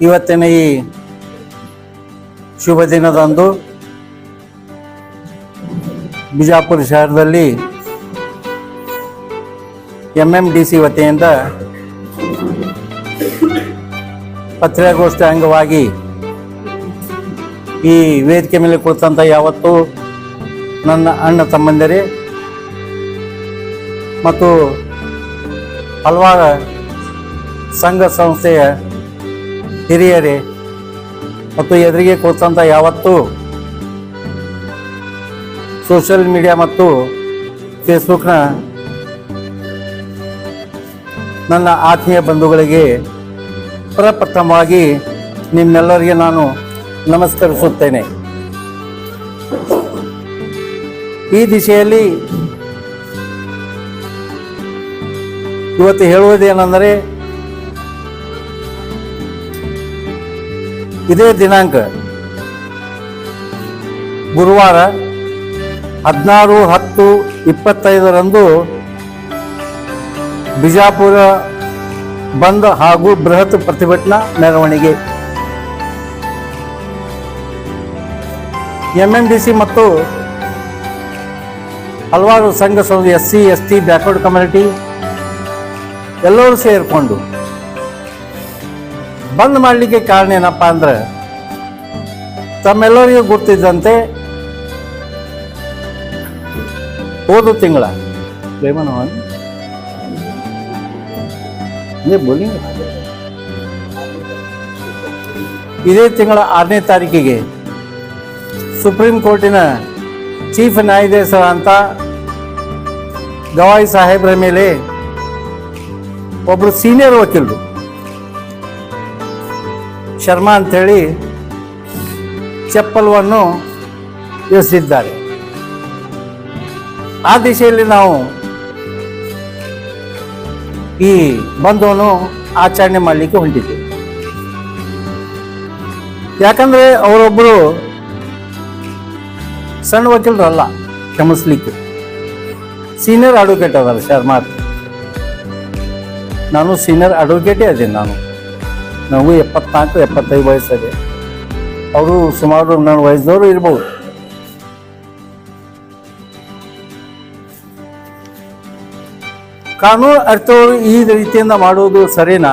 ಇವತ್ತಿನ ಈ ಶುಭ ದಿನದಂದು ಬಿಜಾಪುರ ಶಹರದಲ್ಲಿ ಎಂ ಎಂ ಡಿ ಸಿ ವತಿಯಿಂದ ಪತ್ರಿಕಾಗೋಷ್ಠಿ ಅಂಗವಾಗಿ ಈ ವೇದಿಕೆ ಮೇಲೆ ಕುಳಿತಂಥ ಯಾವತ್ತೂ ನನ್ನ ಅಣ್ಣ ತಮ್ಮಂದಿರಿ ಮತ್ತು ಹಲವಾರು ಸಂಘ ಸಂಸ್ಥೆಯ ಹಿರಿಯರೇ ಮತ್ತು ಎದುರಿಗೆ ಕೂತಂಥ ಯಾವತ್ತು ಸೋಷಿಯಲ್ ಮೀಡಿಯಾ ಮತ್ತು ಫೇಸ್ಬುಕ್ನ ನನ್ನ ಆತ್ಮೀಯ ಬಂಧುಗಳಿಗೆ ಪ್ರಪ್ರಥಮವಾಗಿ ನಿಮ್ಮೆಲ್ಲರಿಗೆ ನಾನು ನಮಸ್ಕರಿಸುತ್ತೇನೆ. ಈ ದಿಶೆಯಲ್ಲಿ ಇವತ್ತು ಹೇಳುವುದೇನೆಂದರೆ ಇದೇ ದಿನಾಂಕ. ಗುರುವಾರ ಹದಿನಾರು ಹತ್ತು ಇಪ್ಪತ್ತೈದರಂದು ಬಿಜಾಪುರ ಬಂದ್ ಹಾಗೂ ಬೃಹತ್ ಪ್ರತಿಭಟನಾ ಮೆರವಣಿಗೆ. ಎಂಎಂಡಿಸಿ ಮತ್ತು ಹಲವಾರು ಸಂಘ ಸಂಸ್ಥೆ S C S T backward community ಎಲ್ಲರೂ ಸೇರಿಕೊಂಡು ಬಂದ್ ಮಾಡಲಿಕ್ಕೆ ಕಾರಣ ಏನಪ್ಪ ಅಂದ್ರೆ, ತಮ್ಮೆಲ್ಲರಿಗೂ ಗೊತ್ತಿದ್ದಂತೆ ಹೋದ ತಿಂಗಳ ಪ್ರೇಮನವನ್ ಬೋಲಿಂಗ್ ಬೋಲಿ ಇದೇ ತಿಂಗಳ ಆರನೇ ತಾರೀಕಿಗೆ ಸುಪ್ರೀಂ ಕೋರ್ಟಿನ ಚೀಫ್ ನ್ಯಾಯಾಧೀಶರಂತ ಗವಾಯಿ ಸಾಹೇಬ್ರ ಮೇಲೆ ಒಬ್ಬರು ಸೀನಿಯರ್ ವಕೀಲರು ಶರ್ಮಾ ಅಂಥೇಳಿ ಚಪ್ಪಲವನ್ನು ಇಳಿಸಿದ್ದಾರೆ ಆ ದಿಶೆಯಲ್ಲಿ ನಾವು ಈ ಬಂಧವನ್ನು ಆಚರಣೆ ಮಾಡಲಿಕ್ಕೆ ಹೊಂಟಿದ್ದೇವೆ ಯಾಕಂದರೆ ಅವರೊಬ್ಬರು ಸಣ್ಣ ವಕೀಲರಲ್ಲ ಕ್ಷಮಿಸ್ಲಿಕ್ಕೆ. ಸೀನಿಯರ್ ಅಡ್ವೊಕೇಟ್ ಅದಲ್ಲ ಶರ್ಮಾ ನಾನು ಸೀನಿಯರ್ ಅಡ್ವೊಕೇಟೇ ಅದೇನೆ ನಾನು. ನಾವು ಎಪ್ಪತ್ನಾಲ್ಕು, ಎಪ್ಪತ್ತೈದು ವಯಸ್ಸಿದೆ ಅವರು ಸುಮಾರು ನನ್ನ ವಯಸ್ಸಿನವರು ಇರ್ಬೋದು. ಕಾನೂನು ಅರ್ಥವರು ಈ ರೀತಿಯಿಂದ ಮಾಡುವುದು ಸರಿನಾ?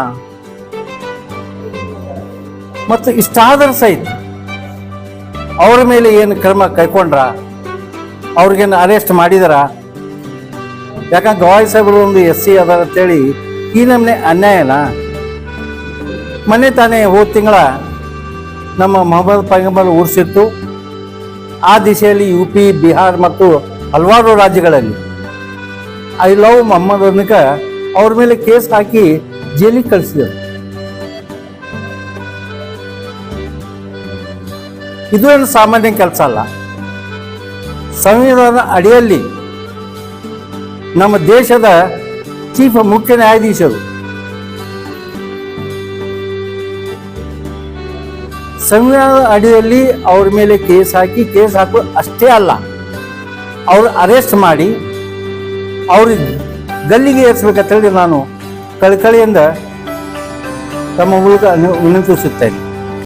ಮತ್ತು ಇಷ್ಟಾದರೂ ಸಹಿತ ಅವ್ರ ಮೇಲೆ ಏನು ಕ್ರಮ ಕೈಕೊಂಡ್ರ? ಅವ್ರಿಗೇನು ಅರೆಸ್ಟ್ ಮಾಡಿದಾರ? ಯಾಕಂದ್ರೆ ಗವಾಯಿ ಸಾಹೇಬರು ಒಂದು ಎಸ್ ಸಿ ಅದಾರ ಅಂತೇಳಿ ಈ ನಮ್ಮನೆ ಅನ್ಯಾಯನ? ಮೊನ್ನೆ ತಾನೇ ಹೋದ ತಿಂಗಳ ನಮ್ಮ ಮೊಹಮ್ಮದ್ ಪೈಗಂಬರ್ ಊರಿಸಿತ್ತು ಆ ದಿಶೆಯಲ್ಲಿ ಯು ಪಿ, ಬಿಹಾರ್ ಮತ್ತು ಹಲವಾರು ರಾಜ್ಯಗಳಲ್ಲಿ ಐ ಲವ್ ಮೊಹಮ್ಮದ್ ಅನ್ನಕ ಅವ್ರ ಮೇಲೆ ಕೇಸ್ ಹಾಕಿ ಜೈಲಿಗೆ ಕಳಿಸಿದರು. ಇದು ಒಂದು ಸಾಮಾನ್ಯ ಕೆಲಸ ಅಲ್ಲ. ಸಂವಿಧಾನ ಅಡಿಯಲ್ಲಿ ನಮ್ಮ ದೇಶದ ಚೀಫ್ ಮುಖ್ಯ ನ್ಯಾಯಾಧೀಶರು ಸಂವಿಧಾನದ ಅಡಿಯಲ್ಲಿ ಅವ್ರ ಮೇಲೆ ಕೇಸ್ ಹಾಕಿ, ಕೇಸ್ ಹಾಕೋದು ಅಷ್ಟೇ ಅಲ್ಲ, ಅವ್ರು ಅರೆಸ್ಟ್ ಮಾಡಿ ಅವ್ರಿಗೆ ಗಲ್ಲಿಗೆ ಏರಿಸ್ಬೇಕಂತ ಹೇಳಿ ನಾನು ಕಳಕಳಿಯಿಂದ ತಮ್ಮ ಮೂಲಕ ವಿನಂತಿಸುತ್ತೇನೆ